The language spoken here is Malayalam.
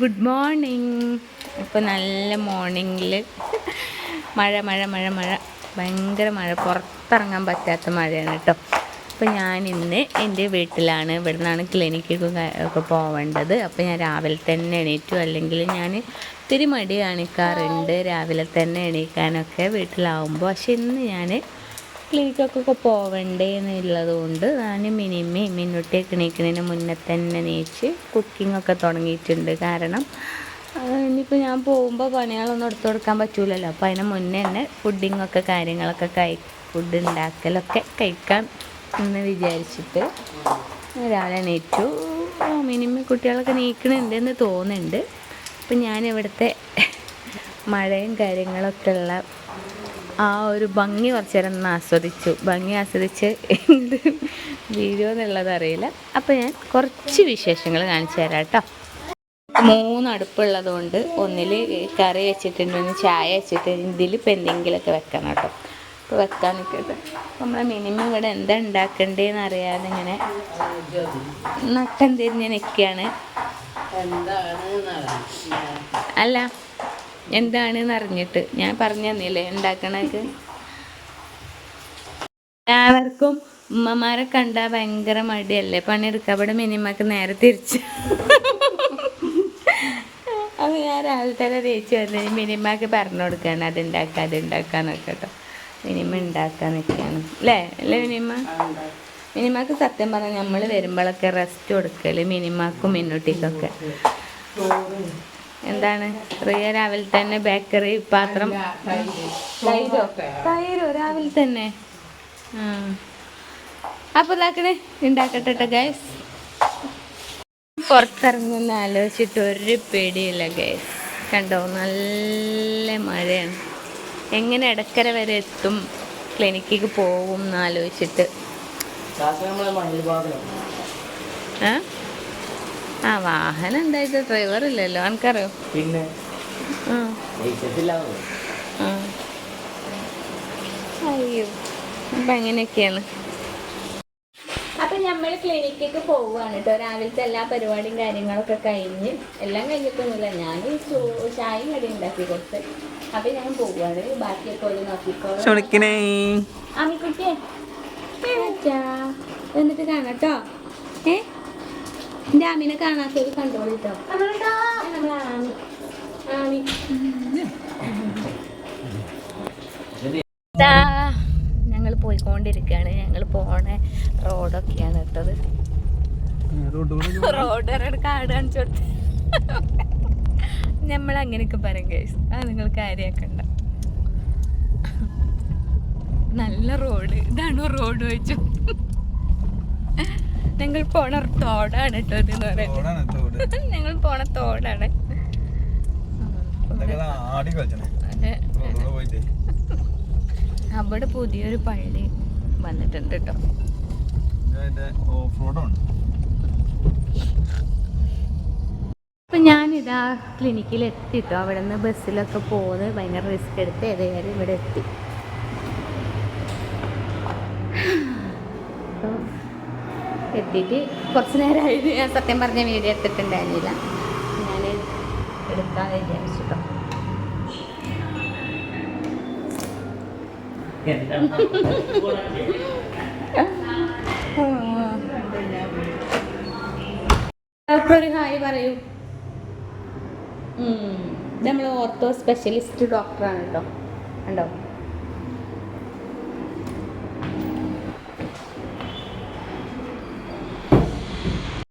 ഗുഡ് മോർണിംഗ് ഇപ്പോൾ നല്ല മോർണിംഗിൽ മഴ മഴ മഴ മഴ. ഭയങ്കര മഴ. പുറത്തിറങ്ങാൻ പറ്റാത്ത മഴയാണ് കേട്ടോ അപ്പോൾ ഞാൻ ഇന്ന് എന്റെ വീട്ടിലാണ് ഇവിടെ നിന്നാണ് ക്ലിനിക്കൊക്കെ ഒക്കെ പോവേണ്ടത്. അപ്പോൾ ഞാൻ രാവിലെ തന്നെ എണീറ്റു. അല്ലെങ്കിൽ ഞാൻ ഒത്തിരി മടി കാണിക്കാറുണ്ട് രാവിലെ തന്നെ എണീക്കാനൊക്കെ വീട്ടിലാവുമ്പോൾ പക്ഷെ ഇന്ന് ഞാൻ ക്ലിനിക്കൊക്കെ പോവണ്ടേ എന്നുള്ളത് കൊണ്ട് ഞാൻ മിനിമയും മിന്നുട്ടിയൊക്കെ എണീക്കുന്നതിന് മുന്നേ തന്നെ നീച്ച് കുക്കിങ്ങൊക്കെ തുടങ്ങിയിട്ടുണ്ട്. കാരണം ഇനിയിപ്പോൾ ഞാൻ പോകുമ്പോൾ പണികളൊന്നും എടുത്തു കൊടുക്കാൻ പറ്റൂലല്ലോ. അപ്പോൾ അതിന് മുന്നേ തന്നെ ഫുഡിങ്ങൊക്കെ കാര്യങ്ങളൊക്കെ കൈ ഫുഡ് ഉണ്ടാക്കലൊക്കെ കഴിക്കാം എന്ന് വിചാരിച്ചിട്ട് രാവിലെ എണീറ്റു. മിനിമി കുട്ടികളൊക്കെ നീക്കണുണ്ടെന്ന് തോന്നുന്നുണ്ട്. അപ്പം ഞാൻ ഇവിടുത്തെ മഴയും കാര്യങ്ങളൊക്കെ ഉള്ള ആ ഒരു ഭംഗി കുറച്ച് നേരം ഒന്ന് ആസ്വദിച്ചു. ഭംഗി ആസ്വദിച്ച് എന്ത് വീഡിയോ എന്നുള്ളത് അറിയില്ല. അപ്പോൾ ഞാൻ കുറച്ച് വിശേഷങ്ങൾ കാണിച്ചു തരാം കേട്ടോ. മൂന്ന് അടുപ്പുള്ളത് കൊണ്ട് ഒന്നിൽ കറി വെച്ചിട്ടുണ്ട് ഒന്ന് ചായ വെച്ചിട്ടുണ്ട് ഇതിൽ ഇപ്പം എന്തെങ്കിലുമൊക്കെ വെക്കണം കേട്ടോ. അപ്പോൾ വെക്കാൻ നിൽക്കട്ടെ നമ്മൾ മിനിമം ഇവിടെ എന്താ ഉണ്ടാക്കണ്ടേന്ന് അറിയാതെ ഇങ്ങനെ നട്ടം തിരിഞ്ഞ് നിൽക്കുകയാണ് അല്ല എന്താണെന്ന് അറിഞ്ഞിട്ട് ഞാൻ പറഞ്ഞു തന്നില്ലേ ഉണ്ടാക്കണക്ക് എല്ലാവർക്കും ഉമ്മമാരെ കണ്ടാൽ ഭയങ്കര മടിയല്ലേ? പണിയെടുക്കുക അവിടെ മിനിമക്ക് നേരെ തിരിച്ച്. അപ്പോൾ ഞാൻ രാവിലെ തന്നെ തേച്ച് വന്ന് മിനിമക്ക് പറഞ്ഞു കൊടുക്കുകയാണ് അത് ഉണ്ടാക്കുക അത് കേട്ടോ. മിനിമ ഉണ്ടാക്കാൻ നിൽക്കുകയാണ് അല്ലേ? അല്ലേ മിനിമ? മിനിമാക്ക് സത്യം പറഞ്ഞാൽ നമ്മൾ വരുമ്പോഴൊക്കെ റെസ്റ്റ് കൊടുക്കൽ മിനിമാക്കും മിന്നുട്ടിക്കൊക്കെ. എന്താണ്? റിയ രാവിലെ തന്നെ ബേക്കറി പാത്രം. തൈരോ? തൈരോ രാവിലെ തന്നെ. ആ. അപ്പോൾ ഇതാക്കണേ ഉണ്ടാക്കട്ടെ ഗൈസ് പുറത്തിറങ്ങുന്ന ആലോചിച്ചിട്ട് ഒരു പേടിയില്ല ഗൈസ് കണ്ടോ നല്ല മഴയാണ്. എങ്ങനെ ഇടക്കര വരെ എത്തും? ക്ലിനിക്കിക്ക് പോകും എന്ന് ആലോചിച്ചിട്ട്. ആ വാഹനം ഉണ്ടായിട്ട് ഡ്രൈവർ ഇല്ലല്ലോ. എനിക്കറിയോ പിന്നെ. അയ്യോ. അപ്പം അങ്ങനെയൊക്കെയാണ് അപ്പൊ നമ്മൾ ക്ലിനിക്കിലേക്ക് പോവുകയാണ് കേട്ടോ രാവിലത്തെ എല്ലാ പരിപാടിയും കാര്യങ്ങളൊക്കെ കഴിഞ്ഞ് എല്ലാം കഴിഞ്ഞിട്ടൊന്നുമില്ല. ഞാൻ ചായ കടി ഉണ്ടാക്കി കൊടുത്ത് അപ്പൊ ഞാൻ പോവുകയാണ്. ബാക്കിയൊക്കെ ഒരു നോക്കിക്കോളാം. അച്ഛാ. എന്നിട്ട് കാണാട്ടോ ഏ? എന്റെ ആമിനെ കാണാത്തത് കണ്ടോളൂ കേട്ടോ നമ്മളെ ആമി. ആമി. ഞങ്ങൾ പോയിക്കൊണ്ടിരിക്കുകയാണ് ഞങ്ങൾ പോണ റോഡൊക്കെയാണ് ഇട്ടത് റോഡ് കാട് കാണിച്ചു കൊടുത്ത്. നമ്മൾ അങ്ങനെയൊക്കെ പറയും കേസ് അത് നിങ്ങൾ കാര്യമാക്കണ്ട നല്ല റോഡ്. ഇതാണോ റോഡ് വെച്ചു ഞങ്ങൾ പോണ തോടാണ് കേട്ടോ ഇതെന്ന് പറയുന്നത്. ഞങ്ങൾ പോണ തോടാണ്. അവിടെ പുതിയൊരു പള്ളി വന്നിട്ടുണ്ട് കേട്ടോ. അപ്പം ഞാനിതാ ക്ലിനിക്കിൽ എത്തിട്ടോ അവിടെ നിന്ന് ബസ്സിലൊക്കെ പോന്ന് ഭയങ്കര റിസ്ക് എടുത്ത് ഏതായാലും ഇവിടെ എത്തി. എത്തിയിട്ട് കുറച്ച് നേരമായിട്ട് ഞാൻ സത്യം പറഞ്ഞ വീഡിയോ എടുത്തിട്ടുണ്ടായിരുന്നില്ല. ഞാൻ എടുക്കാതെ വിചാരിച്ചിട്ടോ ഹായ് പറയൂ. നമ്മൾ ഓർത്തോ സ്പെഷ്യലിസ്റ്റ് ഡോക്ടറാണ് കേട്ടോ കണ്ടോ?